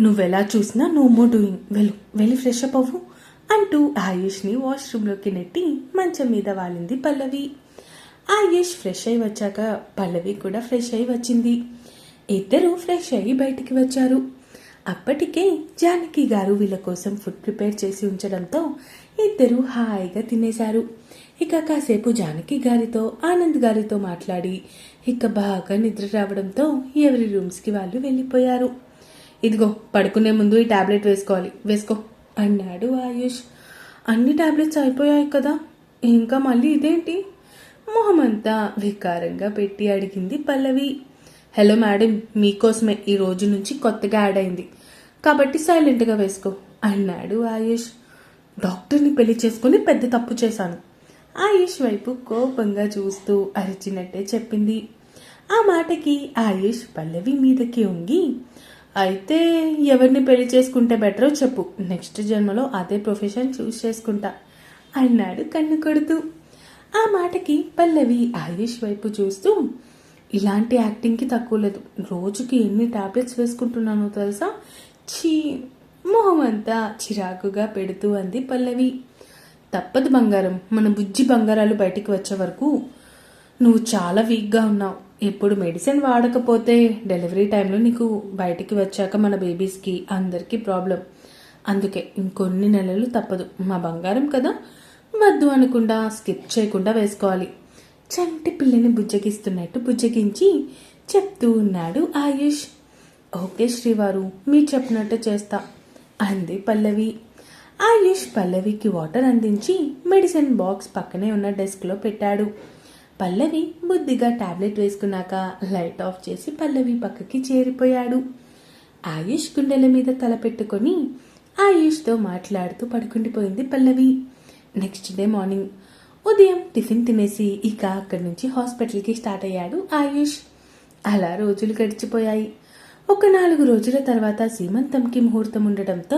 నువ్వెలా చూసినా no more doing వెళ్ళు వెళ్ళి ఫ్రెష్ అప్ అవ్వు అంటూ ఆయుష్ని వాష్రూమ్లోకి నెట్టి మంచం మీద వాలింది పల్లవి. ఆయుష్ ఫ్రెష్ అయి వచ్చాక పల్లవి కూడా ఫ్రెష్ అయి వచ్చింది. ఇద్దరు ఫ్రెష్ అయి బయటికి వచ్చారు. అప్పటికే జానకి గారు వీళ్ళ కోసం ఫుడ్ ప్రిపేర్ చేసి ఉంచడంతో ఇద్దరు హాయిగా తినేశారు. ఇక కాసేపు జానకి గారితో ఆనంద్ గారితో మాట్లాడి ఇక బాగా నిద్ర రావడంతో ఎవరి రూమ్స్కి వాళ్ళు వెళ్ళిపోయారు. ఇదిగో పడుకునే ముందు ఈ టాబ్లెట్ వేసుకోవాలి. వేసుకో. అన్నాడు ఆయుష్. అన్ని టాబ్లెట్స్ అయిపోయాయి కదా. ఇంకా మళ్ళీ ఇదేంటి? మొహమంతా వికారంగా పెట్టి అడిగింది పల్లవి. హలో మేడం మీకోసమే ఈ రోజు నుంచి కొత్తగా యాడ్ అయింది. కాబట్టి సైలెంట్గా వేసుకో అన్నాడు ఆయుష్. డాక్టర్ని పెళ్ళి చేసుకుని పెద్ద తప్పు చేశాను. ఆయుష్ వైపు కోపంగా చూస్తూ అరిచినట్టే చెప్పింది. ఆ మాటకి ఆయుష్ పల్లవి మీదకి ఉంగి అయితే ఎవరిని పెళ్ళి చేసుకుంటే బెటరో చెప్పు. నెక్స్ట్ జన్మలో అదే ప్రొఫెషన్ చూస్ చేసుకుంటా. అన్నాడు కన్ను కొడుతూ. ఆ మాటకి పల్లవి ఆయుష్ వైపు చూస్తూ ఇలాంటి యాక్టింగ్కి తక్కువ లేదు. రోజుకి ఎన్ని టాబ్లెట్స్ వేసుకుంటున్నానో తెలుసా? చీ మొహం అంతా చిరాకుగా పెడుతూ అంది పల్లవి. తప్పదు బంగారం. మన బుజ్జి బంగారాలు బయటికి వచ్చే వరకు నువ్వు చాలా వీక్గా ఉన్నావు. ఇప్పుడు మెడిసిన్ వాడకపోతే డెలివరీ టైంలో నీకు బయటికి వచ్చాక మన బేబీస్కి అందరికీ ప్రాబ్లం అందుకే ఇంకొన్ని నెలలు తప్పదు. మా బంగారం కదా? వద్దు అనకుండా స్కిప్ చేయకుండా వేసుకోవాలి. చంటి పిల్లని బుజ్జగిస్తున్నట్టు బుజ్జగించి చెప్తూ ఉన్నాడు ఆయుష్. ఓకే శ్రీవారు మీరు చెప్పినట్టు చేస్తా అంది పల్లవి. ఆయుష్ పల్లవికి వాటర్ అందించి మెడిసిన్ బాక్స్ పక్కనే ఉన్న డెస్క్లో పెట్టాడు. పల్లవి బుద్ధిగా టాబ్లెట్ వేసుకున్నాక లైట్ ఆఫ్ చేసి పల్లవి పక్కకి చేరిపోయాడు. ఆయుష్ గుండెల మీద తల పెట్టుకొని ఆయుష్తో మాట్లాడుతూ పడుకుండిపోయింది పల్లవి. నెక్స్ట్ డే మార్నింగ్ ఉదయం టిఫిన్ తినేసి ఇక అక్కడి నుంచి హాస్పిటల్కి స్టార్ట్ అయ్యాడు ఆయుష్. అలా రోజులు గడిచిపోయాయి. ఒక నాలుగు రోజుల తర్వాత సీమంతంకి ముహూర్తం ఉండటంతో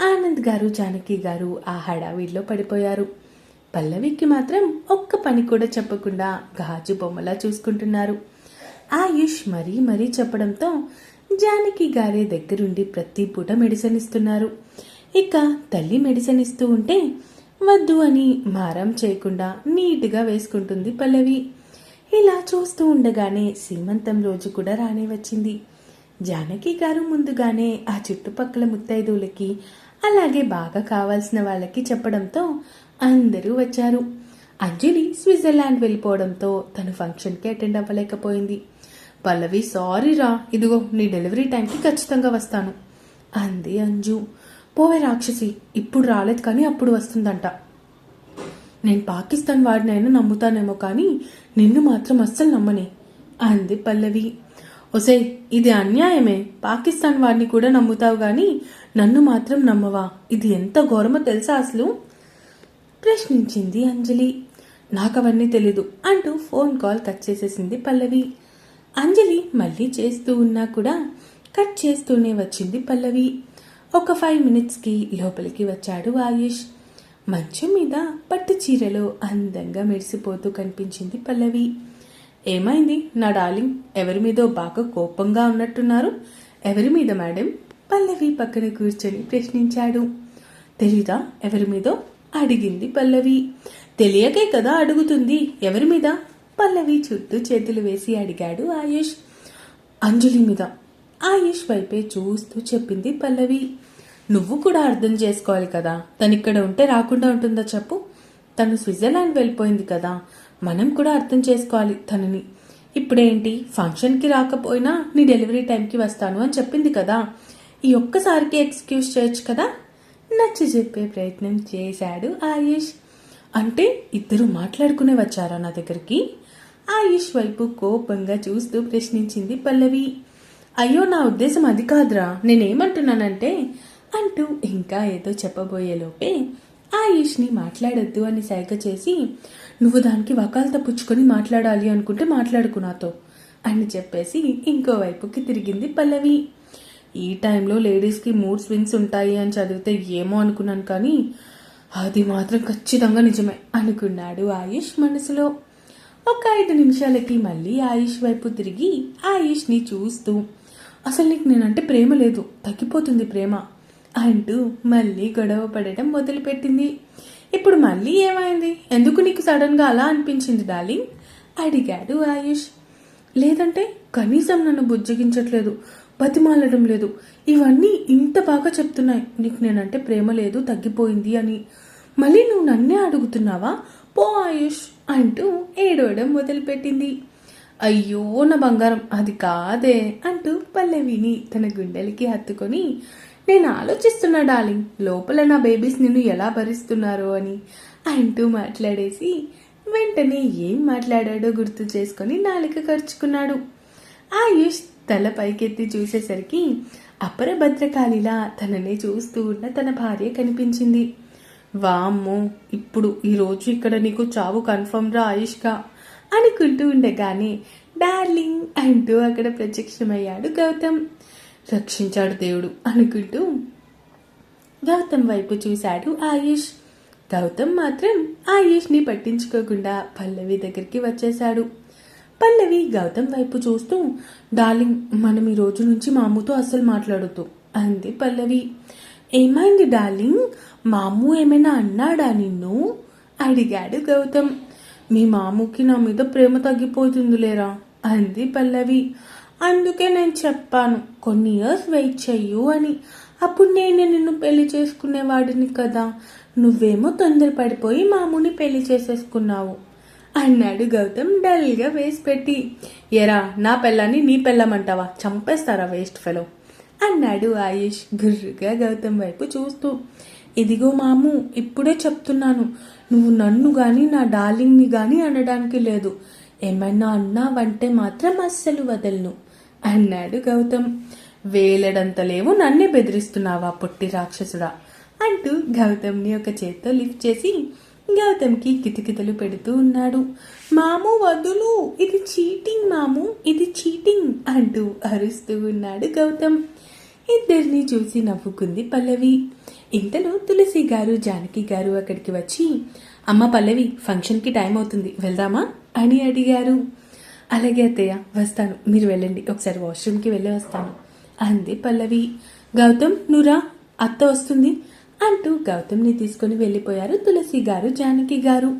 ఆనంద్ గారు జానకి గారు ఆ హడావిడిలో పడిపోయారు. పల్లవికి మాత్రం ఒక్క పని కూడా చెప్పకుండా గాజు బొమ్మలా చూసుకుంటున్నారు. ఆయుష్ మరీ మరీ చెప్పడంతో జానకి గారే దగ్గరుండి ప్రతి పూట మెడిసిన్ ఇస్తున్నారు ఇక తల్లి మెడిసిన్ ఇస్తూ ఉంటే వద్దు అని మారం చేయకుండా నీట్గా వేసుకుంటుంది పల్లవి. ఇలా చూస్తూ ఉండగానే సీమంతం రోజు కూడా రానే వచ్చింది. జానకి గారు ముందుగానే ఆ చుట్టుపక్కల ముత్తైదువులకి అలాగే బాగా కావాల్సిన వాళ్ళకి చెప్పడంతో అందరూ వచ్చారు. అంజలి స్విట్జర్లాండ్ వెళ్ళిపోవడంతో తను ఫంక్షన్కి అటెండ్ అవ్వలేకపోయింది. పల్లవి సారీ రా ఇదిగో నీ డెలివరీ టైంకి ఖచ్చితంగా వస్తాను. అంది అంజు. పోవే రాక్షసి ఇప్పుడు రాలేదు కానీ అప్పుడు వస్తుందంట. నేను పాకిస్తాన్ వాడినైనా నమ్ముతానేమో కానీ నిన్ను మాత్రం అస్సలు నమ్మనే అంది పల్లవి. ఒసే ఇది అన్యాయమే. పాకిస్తాన్ వాడిని కూడా నమ్ముతావు కానీ నన్ను మాత్రం నమ్మవా. ఇది ఎంత ఘోరమో తెలుసా అసలు? ప్రశ్నించింది అంజలి. నాకవన్నీ తెలీదు అంటూ ఫోన్ కాల్ కట్ చేసేసింది పల్లవి. అంజలి మళ్ళీ చేస్తూ ఉన్నా కూడా కట్ చేస్తూనే వచ్చింది పల్లవి. ఒక ఫైవ్ మినిట్స్కి లోపలికి వచ్చాడు ఆయుష్. మంచం మీద పట్టు చీరలో అందంగా మెరిసిపోతూ కనిపించింది పల్లవి. ఏమైంది? నా డార్లింగ్ ఎవరి మీదో బాగా కోపంగా ఉన్నట్టున్నారు. ఎవరి మీద మేడం? పల్లవి పక్కన కూర్చొని ప్రశ్నించాడు. తెలీదా? ఎవరి మీదో? అడిగింది పల్లవి. తెలియకే కదా అడుగుతుంది. ఎవరి మీద? పల్లవి చుట్టూ చేతులు వేసి అడిగాడు ఆయుష్. అంజలి మీద. ఆయుష్ వైపే చూస్తూ చెప్పింది పల్లవి. నువ్వు కూడా అర్థం చేసుకోవాలి కదా. తనిక్కడ ఉంటే రాకుండా ఉంటుందా చెప్పు. తను స్విట్జర్లాండ్ వెళ్ళిపోయింది కదా. మనం కూడా అర్థం చేసుకోవాలి తనని. ఇప్పుడేంటి? ఫంక్షన్కి రాకపోయినా నీ డెలివరీ టైంకి వస్తాను అని చెప్పింది కదా. ఈ ఒక్కసారికి ఎక్స్క్యూజ్ చేయొచ్చు కదా? నచ్చ చెప్పే ప్రయత్నం చేశాడు ఆయుష్. అంటే ఇద్దరు మాట్లాడుకునే వచ్చారా నా దగ్గరికి? ఆయుష్ వైపు కోపంగా చూస్తూ ప్రశ్నించింది పల్లవి. అయ్యో నా ఉద్దేశం అది కాదురా. నేనేమంటున్నానంటే అంటూ ఇంకా ఏదో చెప్పబోయేలోపే ఆయుష్ని మాట్లాడొద్దు అని సైగ చేసి నువ్వు దానికి వకాలత పుచ్చుకొని మాట్లాడాలి అనుకుంటే మాట్లాడుకు నాతో అని చెప్పేసి ఇంకోవైపుకి తిరిగింది పల్లవి. ఈ టైంలో లేడీస్కి మూడ్ స్వింగ్స్ ఉంటాయి అని చదివితే ఏమో అనుకున్నాను కానీ అది మాత్రం ఖచ్చితంగా నిజమే అనుకున్నాడు ఆయుష్ మనసులో. ఒక ఐదు నిమిషాలకి మళ్ళీ ఆయుష్ వైపు తిరిగి ఆయుష్ని చూస్తూ అసలు నీకు నేనంటే ప్రేమ లేదు తగ్గిపోతుంది ప్రేమ అంటూ మళ్ళీ గొడవ పడటం మొదలుపెట్టింది. ఇప్పుడు మళ్ళీ ఏమైంది? ఎందుకు నీకు సడన్గా అలా అనిపించింది డార్లింగ్? అడిగాడు ఆయుష్. లేదంటే కనీసం నన్ను బుజ్జగించట్లేదు బతిమాలడం లేదు. ఇవన్నీ ఇంత బాగా చెప్తున్నాయి. నీకు నేనంటే ప్రేమ లేదు తగ్గిపోయింది అని. మళ్ళీ నువ్వు నన్నే అడుగుతున్నావా? పో ఆయుష్ అంటూ ఏడవడం మొదలుపెట్టింది. అయ్యో నా బంగారం అది కాదే అంటూ పల్లవిని తన గుండెలకి హత్తుకొని నేను ఆలోచిస్తున్నా డార్లింగ్ లోపల నా బేబీస్ నిన్ను ఎలా భరిస్తున్నారు అని అంటూ మాట్లాడేసి వెంటనే ఏం మాట్లాడాడో గుర్తు చేసుకొని నాలుక ఖర్చుకున్నాడు ఆయుష్ తల పైకెత్తి చూసేసరికి అపర భద్రకాళిలా తననే చూస్తూ ఉన్న తన భార్య కనిపించింది. వామ్మో ఇప్పుడు ఈరోజు ఇక్కడ నీకు చావు కన్ఫర్మ్ రా ఆయుష్గా అనుకుంటూ ఉండగానే డార్లింగ్ అంటూ అక్కడ ప్రత్యక్షమయ్యాడు గౌతమ్. రక్షించాడు దేవుడు అనుకుంటూ గౌతమ్ వైపు చూశాడు ఆయుష్. గౌతమ్ మాత్రం ఆయుష్ని పట్టించుకోకుండా పల్లవి దగ్గరికి వచ్చేశాడు. పల్లవి గౌతమ్ వైపు చూస్తూ డార్లింగ్ మనం ఈ రోజు నుంచి మామూతో అస్సలు మాట్లాడుతూ అంది పల్లవి. ఏమైంది డార్లింగ్? మాము ఏమైనా అన్నాడా నిన్ను? అడిగాడు గౌతమ్. మీ మామూకి నా మీద ప్రేమ తగ్గిపోతుంది లేరా అంది పల్లవి. అందుకే నేను చెప్పాను కొన్ని ఇయర్స్ వెయిట్ చెయ్యు అని. అప్పుడు నేనే నిన్ను పెళ్ళి చేసుకునేవాడిని కదా. నువ్వేమో తొందరపడిపోయి మామూని పెళ్ళి చేసేసుకున్నావు. అన్నాడు గౌతమ్ డల్గా వేసి పెట్టి. ఎరా నా పెళ్ళాన్ని నీ పెళ్ళమంటావా? చంపేస్తారా వేస్ట్ ఫెలో? అన్నాడు ఆయుష్ గుర్రుగా గౌతమ్ వైపు చూస్తూ. ఇదిగో మాము ఇప్పుడే చెప్తున్నాను. నువ్వు నన్ను కానీ నా డార్లింగ్ని కానీ అనడానికి లేదు. ఏమైనా అన్నావంటే మాత్రం అస్సలు వదలను అన్నాడు గౌతమ్. వేలడంత లేవు నన్నే బెదిరిస్తున్నావా పొట్టి రాక్షసుడా? అంటూ గౌతమ్ని ఒక చేత్తో లిఫ్ట్ చేసి గౌతమ్కి కితకితలు పెడుతూ ఉన్నాడు. మాము వదులు ఇది చీటింగ్ మాము ఇది చీటింగ్ అంటూ అరుస్తూ ఉన్నాడు గౌతమ్. ఇద్దరిని చూసి నవ్వుకుంది పల్లవి. ఇంతలో తులసి గారు జానకి గారు అక్కడికి వచ్చి అమ్మ పల్లవి ఫంక్షన్కి టైం అవుతుంది వెళ్దామా? అని అడిగారు. అలాగే అత్తయ్య వస్తాను మీరు వెళ్ళండి ఒకసారి వాష్రూమ్కి వెళ్ళి వస్తాను అంది పల్లవి. గౌతమ్ నురా అత్త వస్తుంది అంటూ గౌతమ్ని తీసుకుని వెళ్ళిపోయారు తులసి గారు జానకి గారు.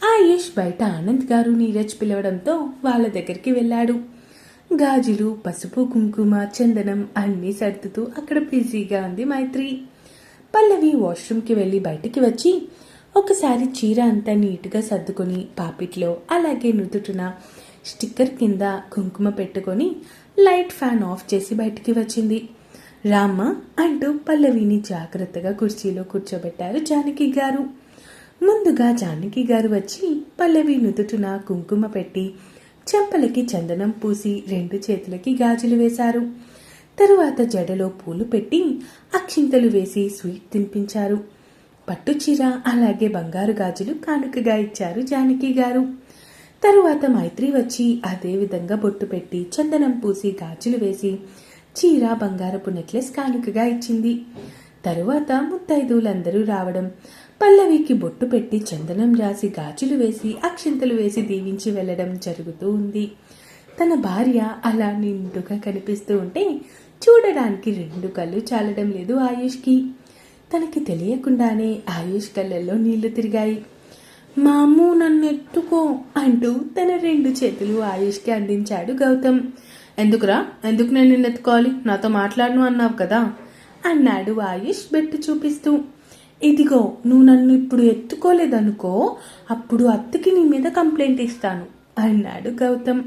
ఆయుష్ బయట ఆనంద్ గారు నీరజ్ పిలవడంతో వాళ్ళ దగ్గరికి వెళ్ళాడు. గాజులు పసుపు కుంకుమ చందనం అన్నీ సర్దుతూ అక్కడ బిజీగా ఉంది మైత్రి. పల్లవి వాష్రూమ్కి వెళ్ళి బయటికి వచ్చి ఒకసారి చీర అంతా నీట్గా సర్దుకొని పాపిట్లో అలాగే నుదుటున స్టిక్కర్ కింద కుంకుమ పెట్టుకొని లైట్ ఫ్యాన్ ఆఫ్ చేసి బయటికి వచ్చింది. రామ్మ అంటూ పల్లవిని జాగ్రత్తగా కుర్చీలో కూర్చోబెట్టారు జానకి గారు. ముందుగా జానకి గారు వచ్చి పల్లవి నుదుటున కుంకుమ పెట్టి చెంపలకి చందనం పూసి రెండు చేతులకి గాజులు వేశారు. తరువాత జడలో పూలు పెట్టి అక్షింతలు వేసి స్వీట్ తినిపించారు. పట్టు చీర అలాగే బంగారు గాజులు కానుకగా ఇచ్చారు జానకి గారు. తరువాత మైత్రి వచ్చి అదేవిధంగా బొట్టు పెట్టి చందనం పూసి గాజులు వేసి చీర బంగారపు నెక్లెస్ కానుకగా ఇచ్చింది. తరువాత ముత్తైదువులందరూ రావడం. పల్లవికి బొట్టు పెట్టి చందనం రాసి గాజులు వేసి అక్షింతలు వేసి దీవించి వెళ్ళడం జరుగుతూ ఉంది. తన భార్య అలా నిండుగా కనిపిస్తూ ఉంటే చూడడానికి రెండు కళ్ళు చాలడం లేదు ఆయుష్కి. తనకి తెలియకుండానే ఆయుష్ కళ్ళల్లో నీళ్ళు తిరిగాయి. మాము నన్ను ఎత్తుకో అంటూ తన రెండు చేతులు ఆయుష్కి అందించాడు గౌతమ్. ఎందుకురా? ఎందుకు నేను నిన్ను ఎత్తుకోవాలి? నాతో మాట్లాడను అన్నావు కదా. అన్నాడు ఆయుష్ బెట్టు చూపిస్తూ. ఇదిగో నువ్వు నన్ను ఇప్పుడు ఎత్తుకోలేదనుకో అప్పుడు అత్తకి నీ మీద కంప్లైంట్ ఇస్తాను అన్నాడు గౌతమ్.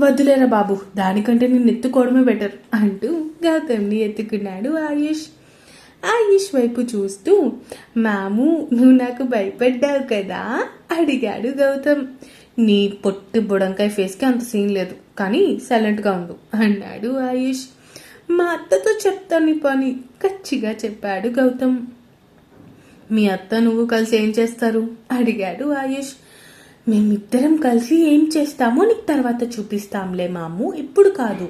వద్దులేరా బాబు దానికంటే నిన్ను ఎత్తుకోవడమే బెటర్ అంటూ గౌతమ్ని ఎత్తుకున్నాడు ఆయుష్. ఆయుష్ వైపు చూస్తూ మాము నువ్వు నాకు భయపడ్డావు కదా? అడిగాడు గౌతమ్. నీ పొట్టి బుడంకాయ ఫేస్కి అంత సీన్ లేదు. కానీ సైలెంట్గా ఉండు. అన్నాడు ఆయుష్. మా అత్తతో చెప్తాను పని. కచ్చిగా చెప్పాడు గౌతమ్. మీ అత్త నువ్వు కలిసి ఏం చేస్తారు? అడిగాడు ఆయుష్. మేమిద్దరం కలిసి ఏం చేస్తామో నీకు తర్వాత చూపిస్తాంలే మాము ఇప్పుడు కాదు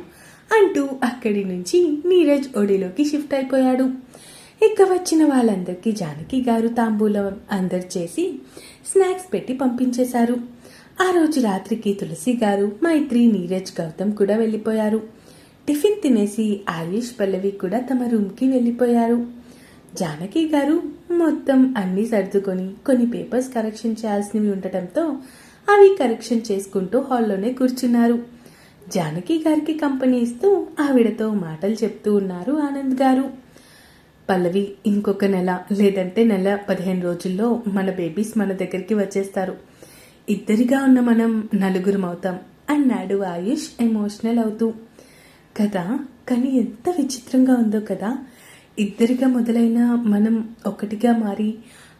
అంటూ అక్కడి నుంచి నీరజ్ ఒడిలోకి షిఫ్ట్ అయిపోయాడు. ఇక వచ్చిన వాళ్ళందరికీ జానకి గారు తాంబూలం అందరు చేసి స్నాక్స్ పెట్టి పంపించేశారు. ఆ రోజు రాత్రికి తులసి గారు మైత్రి నీరజ్ గౌతమ్ కూడా వెళ్ళిపోయారు. టిఫిన్ తినేసి ఆయుష్ పల్లవి కూడా తమ రూమ్కి వెళ్ళిపోయారు. జానకి గారు మొత్తం అన్నీ సర్దుకొని కొన్ని పేపర్స్ కరెక్షన్ చేయాల్సినవి ఉండటంతో అవి కరెక్షన్ చేసుకుంటూ హాల్లోనే కూర్చున్నారు. జానకి గారికి కంపెనీ ఇస్తూ ఆవిడతో మాటలు చెప్తూ ఉన్నారు ఆనంద్ గారు. పల్లవి ఇంకొక నెల లేదంటే నెల పదిహేను రోజుల్లో మన బేబీస్ మన దగ్గరికి వచ్చేస్తారు. ఇద్దరిగా ఉన్న మనం నలుగురం అవుతాం. అన్నాడు ఆయుష్ ఎమోషనల్ అవుతూ. కదా? కానీ ఎంత విచిత్రంగా ఉందో కదా? ఇద్దరిగా మొదలైన మనం ఒకటిగా మారి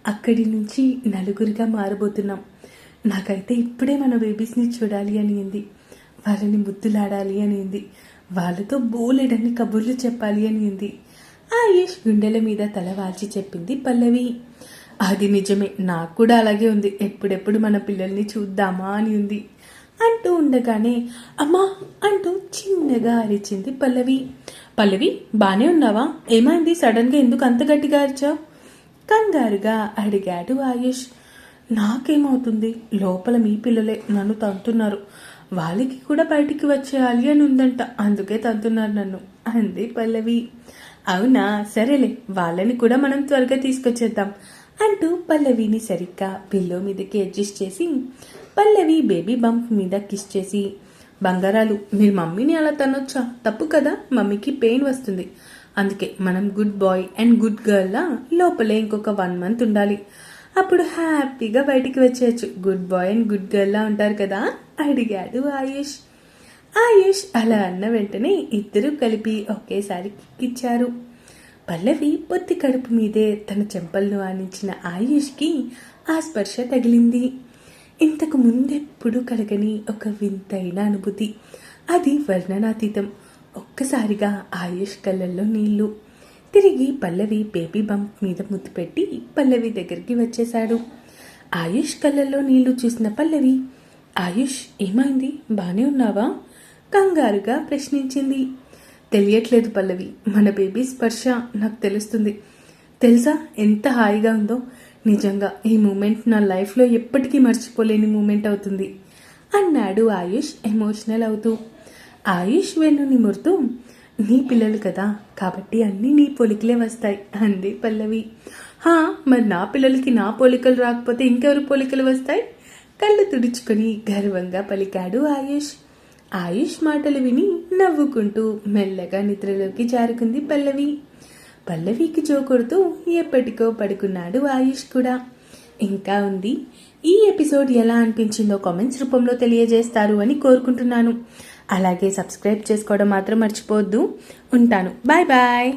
అక్కడి నుంచి నలుగురిగా మారబోతున్నాం. నాకైతే ఇప్పుడే మన బేబీస్ని చూడాలి అనింది. వాళ్ళని ముద్దులాడాలి అనింది. వాళ్ళతో బోలెడని కబుర్లు చెప్పాలి అనింది. ఆయుష్ గుండెల మీద తల వాల్చి చెప్పింది పల్లవి. అది నిజమే. నాకు కూడా అలాగే ఉంది. ఎప్పుడెప్పుడు మన పిల్లల్ని చూద్దామా అని ఉంది. అంటూ ఉండగానే అమ్మా అంటూ చిన్నగా అరిచింది పల్లవి. పల్లవి బానే ఉన్నావా? ఏమైంది? సడన్గా ఎందుకు అంత గట్టిగా అరిచావు? కంగారుగా అడిగాడు ఆయుష్. నాకేమవుతుంది? లోపల మీ పిల్లలే నన్ను తంతున్నారు. వాళ్ళకి కూడా బయటికి వచ్చేయాలి అని ఉందంట. అందుకే తంతున్నారు నన్ను అంది పల్లవి. అవునా? సరేలే. వాళ్ళని కూడా మనం త్వరగా తీసుకొచ్చేద్దాం. అంటూ పల్లవిని సరిగ్గా పిల్లో మీదకి అడ్జస్ట్ చేసి పల్లవి బేబీ బంప్ మీద కిస్ చేసి బంగారాలు మీరు మమ్మీని అలా తనొచ్చా తప్పు కదా మమ్మీకి పెయిన్ వస్తుంది. అందుకే మనం గుడ్ బాయ్ అండ్ గుడ్ గర్ల్లా లోపలే ఇంకొక వన్ మంత్ ఉండాలి. అప్పుడు హ్యాపీగా బయటికి వచ్చేయచ్చు. గుడ్ బాయ్ అండ్ గుడ్ గర్ల్లా ఉంటారు కదా? అడిగాడు ఆయుష్. ఆయుష్ అలా అన్న వెంటనే ఇద్దరూ కలిపి ఒకేసారి కిక్కిచ్చారు పల్లవి పొత్తి కడుపు మీదే తన చెంపలను ఆనించిన ఆయుష్కి ఆ స్పర్శ తగిలింది. ఇంతకు ముందెప్పుడు కలగని ఒక వింతైన అనుభూతి. అది వర్ణనాతీతం. ఒక్కసారిగా ఆయుష్ కళ్ళల్లో నీళ్ళు. తిరిగి పల్లవి బేబీ బంప్ మీద ముద్దు పెట్టి పల్లవి దగ్గరికి వచ్చేశాడు. ఆయుష్ కళ్ళల్లో నీళ్ళు చూసిన పల్లవి ఆయుష్ ఏమైంది? బాగానే ఉన్నావా? కంగారుగా ప్రశ్నించింది. తెలియట్లేదు పల్లవి. మన బేబీ స్పర్శ నాకు తెలుస్తుంది. తెలుసా? ఎంత హాయిగా ఉందో. నిజంగా ఈ మూమెంట్ నా లైఫ్లో ఎప్పటికీ మర్చిపోలేని మూమెంట్ అవుతుంది. అన్నాడు ఆయుష్ ఎమోషనల్ అవుతూ. ఆయుష్ వెన్నుని మురుతూ నీ పిల్లలు కదా. కాబట్టి అన్నీ నీ పోలికలే వస్తాయి అంది పల్లవి. హా మరి నా పిల్లలకి నా పోలికలు రాకపోతే ఇంకెవరు పోలికలు వస్తాయి? కళ్ళు తుడుచుకొని గర్వంగా పలికాడు ఆయుష్. ఆయుష్ మాటలు విని నవ్వుకుంటూ మెల్లగా నిద్రలోకి జారుకుంది పల్లవి. పల్లవికి జోకొడుతూ ఎప్పటికో పడుకున్నాడు ఆయుష్ కూడా. ఇంకా ఉంది. ఈ ఎపిసోడ్ ఎలా అనిపించిందో కామెంట్స్ రూపంలో తెలియజేస్తారు అని కోరుకుంటున్నాను. అలాగే సబ్స్క్రైబ్ చేసుకోవడం మాత్రం మర్చిపోవద్దు. ఉంటాను. Bye bye.